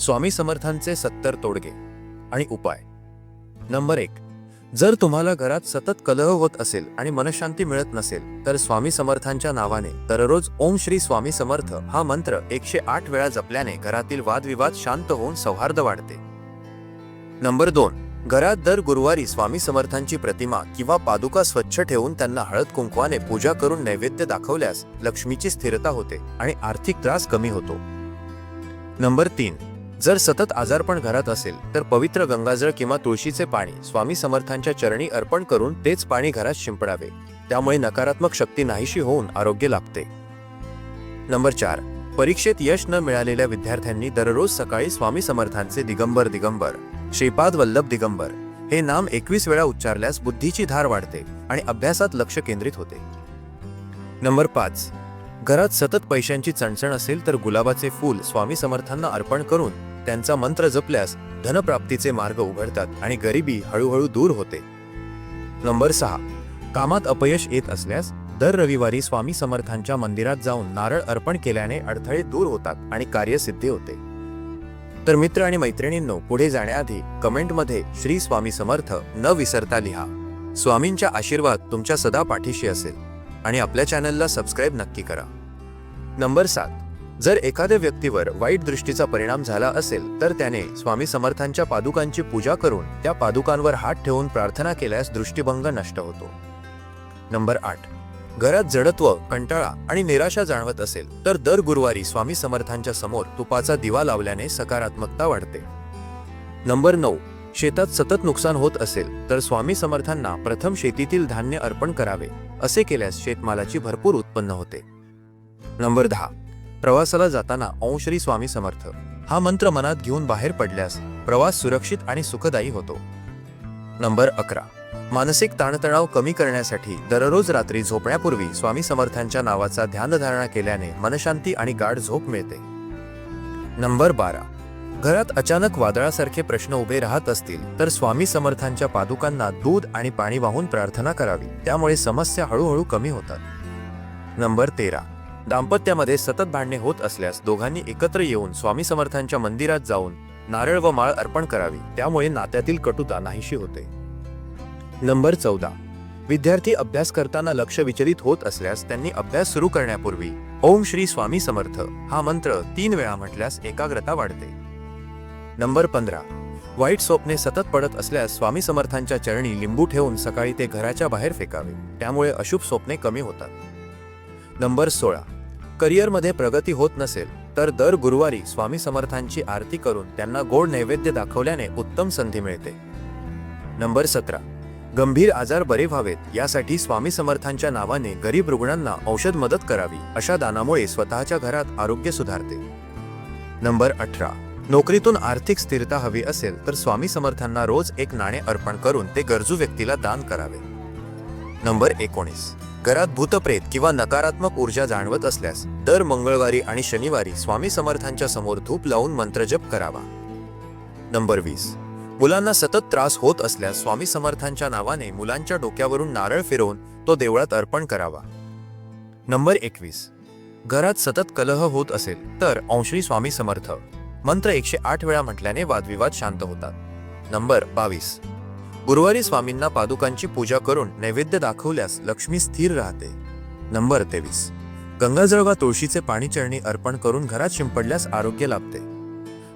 स्वामी समर्थांचे सत्तर तोडगे आणि उपाय. नंबर एक जर तुम्हाला घरात सतत कलह होत असेल आणि मनशांती मिळत नसेल तर स्वामी समर्थांच्या नावाने दररोज ओम श्री स्वामी समर्थ हा मंत्र एकशे आठ वेळा जपल्याने घरातील वादविवाद शांत होऊन सौहार्द वाढते. नंबर दोन घरात दर गुरुवारी स्वामी समर्थांची प्रतिमा किंवा पादुका स्वच्छ ठेवून त्यांना हळद कुंकवाने पूजा करून नैवेद्य दाखवल्यास लक्ष्मीची स्थिरता होते आणि आर्थिक त्रास कमी होतो. नंबर तीन जर सतत आजारपण घरात असेल तर पवित्र गंगाजळ किंवा तुळशीचे पाणी स्वामी समर्थांच्या चरणी अर्पण करून तेच पाणी घरात शिंपडावे. त्यामुळे नकारात्मक शक्ती नाहीशी होऊन आरोग्य लाभते. नंबर चार. परीक्षेत यश न मिळालेल्या विद्यार्थ्यांनी दररोज सकाळी स्वामी समर्थांचे दिगंबर दिगंबर श्रीपाद वल्लभ दिगंबर हे नाम एकवीस वेळा उच्चारल्यास बुद्धीची धार वाढते आणि अभ्यासात लक्ष केंद्रित होते. नंबर पाच. घरात सतत पैशांची चणचण असेल तर गुलाबाचे फूल स्वामी समर्थांना अर्पण करून त्यांचा मंत्र जपल्यास धनप्राप्तीचे मार्ग उघडतात आणि गरिबी हळूहळू दूर होते. नंबर सहा. कामात अपयश येत असल्यास दर रविवारी स्वामी समर्थांच्या मंदिरात जाऊन नारळ अर्पण केल्याने अडथळे दूर होतात आणि कार्यसिद्धी होते. तर मित्र आणि मैत्रिणींनो पुढे जाण्याआधी कमेंटमध्ये श्री स्वामी समर्थ न विसरता लिहा. स्वामींच्या आशीर्वाद तुमच्या सदा पाठीशी असेल आणि आपल्या चॅनलला सबस्क्राईब नक्की करा. नंबर सात. जर एखाद्या व्यक्तीवर वाईट दृष्टीचा परिणाम झाला असेल तर त्याने स्वामी समर्थांच्या पादुकांची पूजा करून त्या पादुकांवर हात ठेवून प्रार्थना केल्यास दृष्टिभंग नष्ट होतो. नंबर आठ. घरात जडत्व कंटाळा आणि निराशा जाणवत असेल तर दर गुरुवारी स्वामी समर्थांच्या समोर तुपाचा दिवा लावल्याने सकारात्मकता वाढते. नंबर नऊ. शेतात सतत नुकसान होत असेल तर स्वामी समर्थांना प्रथम शेतीतील धान्य अर्पण करावे असे केल्यास शेतमालाची भरपूर उत्पन्न होते. नंबर दहा. प्रवासाला जाताना ओं श्री स्वामी समर्थ. हा मंत्र मनात घेऊन बाहेर पडल्यास प्रवास सुरक्षित आणि सुखदायी होतो. नंबर अकरा. मानसिक ताणतणाव कमी करण्यासाठी दररोज रात्री झोपण्यापूर्वी स्वामी समर्थांच्या नावाचा ध्यानधारणा केल्याने मनशांती आणि गाढ झोप मिळते. नंबर बारा. घरात अचानक वादळासारखे प्रश्न उभे राहत असतील तर स्वामी समर्थांच्या पादुकांना दूध आणि पाणी वाहून प्रार्थना करावी. त्यामुळे समस्या हळूहळू कमी होतात. नंबर तेरा. दाम्पत्यामध्ये सतत भांडणे होत असल्यास दोघांनी एकत्र येऊन स्वामी समर्थांच्या मंदिरात जाऊन नारळ व माळ अर्पण करावी. त्यामुळे नात्यातील कटुता नाहीशी होते. नंबर चौदा. विद्यार्थी अभ्यास करताना लक्ष विचलित होत असल्यास त्यांनी अभ्यास सुरू करण्यापूर्वी ओम श्री स्वामी समर्थ हा मंत्र तीन वेळा म्हटल्यास एकाग्रता वाढते. नंबर पंधरा. वाईट स्वप्ने सतत पडत असल्यास स्वामी समर्थांच्या चरणी लिंबू ठेवून सकाळी ते घराच्या बाहेर फेकावे. त्यामुळे अशुभ स्वप्ने कमी होतात. नंबर सोळा. करिअरमध्ये प्रगती होत नसेल तर दर गुरुवारी स्वामी समर्थांची आरती करून त्यांना गोड नैवेद्य दाखवल्याने उत्तम संधी मिळते. नंबर सतरा. गंभीर आजार बरे व्हावेत यासाठी स्वामी समर्थांच्या नावाने गरीब रुग्णांना औषध मदत करावी अशा दानामुळे स्वतःच्या घरात आरोग्य सुधारते. नंबर अठरा. नोकरीतून आर्थिक स्थिरता हवी असेल तर स्वामी समर्थांना रोज एक नाणे अर्पण करून ते गरजू व्यक्तीला दान करावे. नंबर एकोणीस. घरात भूतप्रेत किंवा नकारात्मक ऊर्जा जाणवत असल्यास दर मंगळवारी आणि शनिवारी स्वामी समर्थांच्या समोर धूप लावून मंत्रजप करावा. नंबर वीस. मुलांना सतत त्रास होत असल्यास स्वामी समर्थांच्या नावाने मुलांच्या डोक्यावरून नारळ फिरवून तो देवळात अर्पण करावा. नंबर एकवीस. घरात सतत कलह होत असेल तर अंश्री स्वामी समर्थ. मंत्र एकशे आठ वेळा म्हटल्याने वादविवाद शांत होतात. नंबर बावीस. गुरुवारी स्वामींना पादुकांची पूजा करून नैवेद्य दाखवल्यास लक्ष्मी स्थिर राहते. नंबर तेवीस. गंगाजळ वा तुळशीचे पाणी चरणी अर्पण करून घरात शिंपडल्यास आरोग्य लाभते.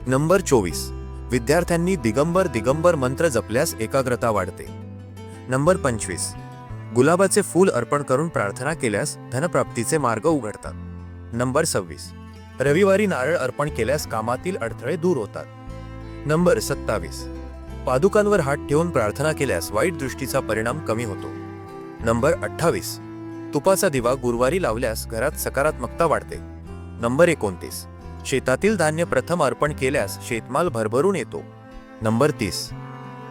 नंबर चोवीस. विद्यार्थ्यांनी दिगंबर दिगंबर मंत्र जपल्यास एकाग्रता वाढते. नंबर पंचवीस. गुलाबाचे फूल अर्पण करून प्रार्थना केल्यास धनप्राप्तीचे मार्ग उघडतात. नंबर सव्वीस. रविवारी नारळ अर्पण केल्यास कामातील अडथळे दूर होतात. नंबर सत्तावीस. पादुकांवर हात ठेवून प्रार्थना केल्यास वाईट दृष्टीचा परिणाम कमी होतो. नंबर अठ्ठावीस. तुपाचा दिवा गुरुवारी लावल्यास घरात सकारात्मकता वाढते. नंबर एकोणतीस. शेतातील धान्य प्रथम अर्पण केल्यास शेतमाल भरभरून येतो. नंबर तीस.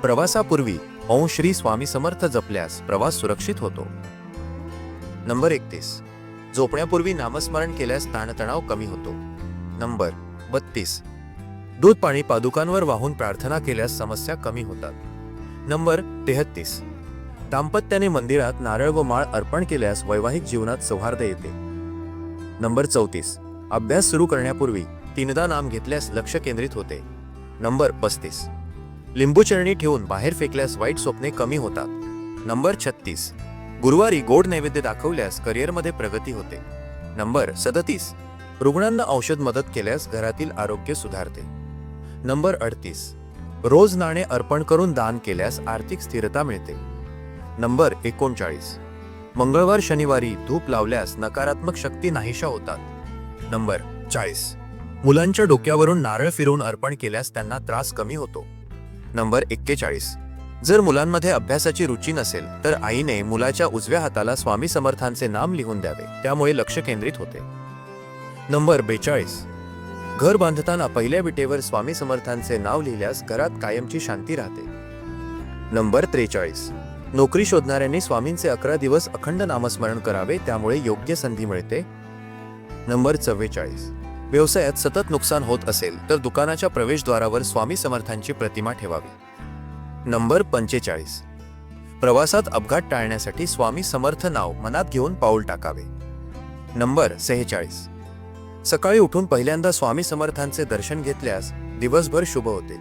प्रवासापूर्वी ओं श्री स्वामी समर्थ जपल्यास प्रवास सुरक्षित होतो. नंबर एकतीस. झोपण्यापूर्वी नामस्मरण केल्यास ताणतणाव कमी होतो. नंबर बत्तीस. दूध पाणी पादुकांवर वाहून प्रार्थना केल्यास समस्या कमी होतात. नंबर तेहत्तीस. दाम्पत्याने मंदिरात नारळ व माळ अर्पण केल्यास वैवाहिक जीवनात सौहार्द येते. नंबर चौतीस. अभ्यास सुरू करण्यापूर्वी तीनदा नाम घेतल्यास लक्ष केंद्रित होते. नंबर पस्तीस. लिंबू चरणी ठेवून बाहेर फेकल्यास वाईट स्वप्ने कमी होतात. नंबर छत्तीस. गुरुवारी गोड नैवेद्य दाखवल्यास करिअरमध्ये प्रगती होते. नंबर सदतीस. रुग्णांना औषध मदत केल्यास घरातील आरोग्य सुधारते. नंबर अडतीस. रोज नाणे अर्पण करून दान केल्यास आर्थिक स्थिरता मिळते. नंबर एकोणचाळीस. मंगळवार शनिवारी धूप लावल्यास नकारात्मक शक्ती नाहीशा होतात. नंबर चाळीस. मुलांच्या डोक्यावरून नारळ फिरवून अर्पण केल्यास त्यांना त्रास कमी होतो. नंबर एक्केचाळीस. जर मुलांमध्ये अभ्यासाची रुची नसेल तर आईने मुलाच्या उजव्या हाताला स्वामी समर्थांचे नाम लिहून द्यावे त्यामुळे लक्ष केंद्रित होते. नंबर बेचाळीस. घर बांधताना पहिल्या विटेवर स्वामी समर्थांचे नाव लिहिल्यास घरात कायमची शांती राहते. नंबर त्रेचाळीस. नोकरी शोधणाऱ्यांनी स्वामींचे अकरा दिवस अखंड नामस्मरण करावे त्यामुळे योग्य संधी मिळते. नंबर चव्वेचाळीस. व्यवसायात सतत नुकसान होत असेल तर दुकानाच्या प्रवेशद्वारावर स्वामी समर्थांची प्रतिमा ठेवावी. नंबर पंचेचाळीस. प्रवासात अपघात टाळण्यासाठी स्वामी समर्थ नाव मनात घेऊन पाऊल टाकावे. नंबर सेहेचाळीस. सकाळी उठून पहिल्यांदा स्वामी समर्थांचे दर्शन घेतल्यास दिवसभर शुभ होते.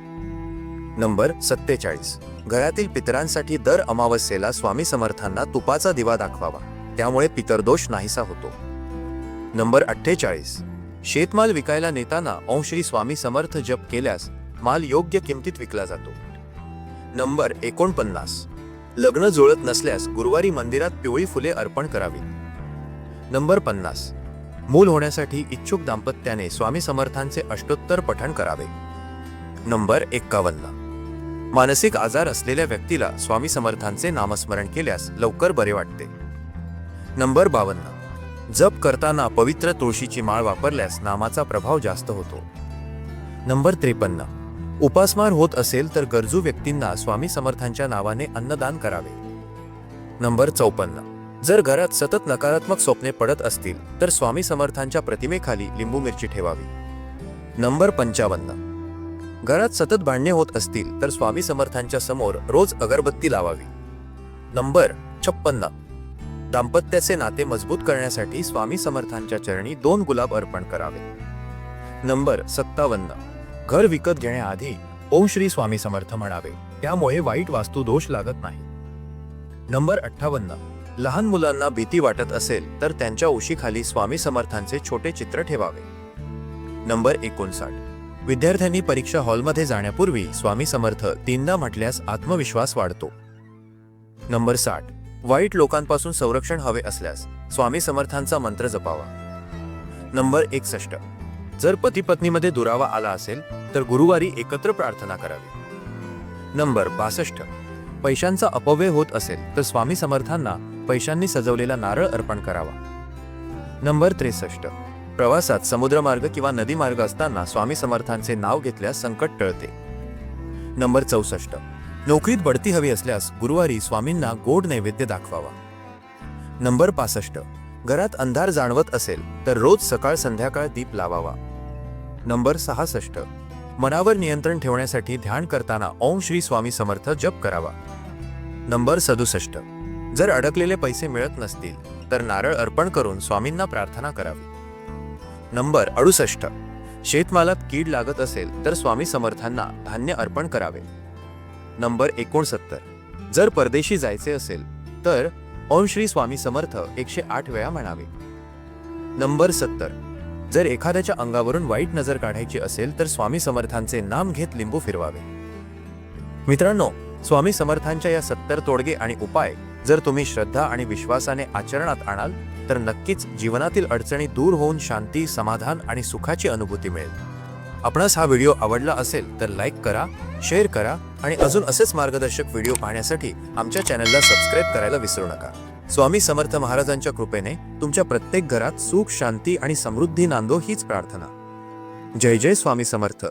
नंबर सत्तेचाळीस. घरातील पितरांसाठी दर अमावस्येला स्वामी समर्थांना तुपाचा दिवा दाखवावा. त्यामुळे पितरदोष नाहीसा होतो. नंबर अठ्ठेचाळीस. शेतमाल विकायला नेताना ओम श्री स्वामी समर्थ जप केल्यास माल योग्य किमतीत विकला जातो. नंबर एकोणपन्नास. लग्न जुळत नसल्यास गुरुवारी मंदिरात पिवळी फुले अर्पण करावीत. नंबर पन्नास. मूल होण्यासाठी इच्छुक दाम्पत्याने स्वामी समर्थांचे अष्टोत्तर पठण करावे. नंबर एक्कावन्न. मानसिक आजार असलेल्या व्यक्तीला स्वामी समर्थांचे नामस्मरण केल्यास लवकर बरे वाटते. नंबर बावन्न. जप करताना पवित्र तुळशीची माळ वापरल्यास नामाचा प्रभाव जास्त होतो. नंबर त्रेपन्न. उपासमार होत असेल तर गरजू व्यक्तींना स्वामी समर्थांच्या नावाने अन्नदान करावे. नंबर चौपन्न. जर घरात सतत नकारात्मक स्वप्ने पडत असतील तर स्वामी समर्थांच्या प्रतिमेखाली लिंबू मिरची ठेवावी. नंबर पंचावन्न. घरात सतत भांडणे होत असतील तर स्वामी समर्थांच्या समोर रोज अगरबत्ती लावावी. नंबर छप्पन्न. दाम्पत्याचे नाते मजबूत करण्यासाठी स्वामी समर्थांच्या चरणी दोन गुलाब अर्पण करावे. नंबर सत्तावन्न. घर विकत घेण्याआधी ओम श्री स्वामी समर्थ म्हणावे त्यामुळे वाईट वास्तू दोष लागत नाही. नंबर अठ्ठावन्न. लहान मुलांना भीती वाटत असेल तर त्यांच्या उशीखाली स्वामी समर्थांचे छोटे चित्र ठेवावे. नंबर एकोणसाठ. विद्यार्थ्यांनी परीक्षा हॉलमध्ये जाण्यापूर्वी स्वामी समर्थ तीनदा म्हटल्यास आत्मविश्वास वाढतो. नंबर साठ. वाईट लोकांपासून संरक्षण हवे असल्यास स्वामी समर्थांचा मंत्र जपावा. नंबर एकसष्ट. जर पती पत्नीमध्ये दुरावा आला असेल तर गुरुवारी एकत्र प्रार्थना करावी. नंबर बासष्ट. पैशांचा अपव्यय होत असेल तर स्वामी समर्थांना पैशांनी सजवलेला नारळ अर्पण करावा. नंबर त्रेसष्ट. प्रवासात समुद्रमार्ग किंवा नदी मार्ग असताना स्वामी समर्थांचे नाव घेतल्यास संकट टळते. नंबर चौसष्ट. नोकरीत बढती हवी असल्यास गुरुवारी स्वामींना गोड नैवेद्य दाखवावा. नंबर पासष्ट. घरात अंधार जाणवत असेल तर रोज सकाळ संध्याकाळ दीप लावावा. नंबर सहासष्ट. मनावर नियंत्रण ठेवण्यासाठी ध्यान करताना ओम श्री स्वामी समर्थ जप करावा. नंबर सदुसष्ट. जर अडकलेले पैसे मिळत नसतील तर नारळ अर्पण करून स्वामींना प्रार्थना करावी. नंबर अडुसष्ट. शेतमालात कीड लागत असेल तर स्वामी समर्थांना धान्य अर्पण करावे. नंबर एकोणसत्तर. जर परदेशी जायचे असेल तर ओम श्री स्वामी समर्थ एकशे आठ वेळा म्हणावे. नंबर सत्तर. जर एखाद्याच्या अंगावरून वाईट नजर काढायची असेल तर स्वामी समर्थांचे नाम घेत लिंबू फिरवावे. मित्रांनो स्वामी समर्थांच्या या सत्तर तोडगे आणि उपाय जर तुम्ही श्रद्धा आणि विश्वासाने आचरणात आणाल तर नक्कीच जीवनातील अडचणी दूर होऊन शांती समाधान आणि सुखाची अनुभूती मिळेल. आपणास हा व्हिडिओ आवडला असेल तर लाईक करा शेअर करा आणि अजून असेच मार्गदर्शक व्हिडिओ पाहण्यासाठी आमच्या चॅनलला सबस्क्राईब करायला विसरू नका. स्वामी समर्थ महाराजांच्या कृपेने तुमच्या प्रत्येक घरात सुख शांती आणि समृद्धी नांदो हीच प्रार्थना. जय जय स्वामी समर्थ.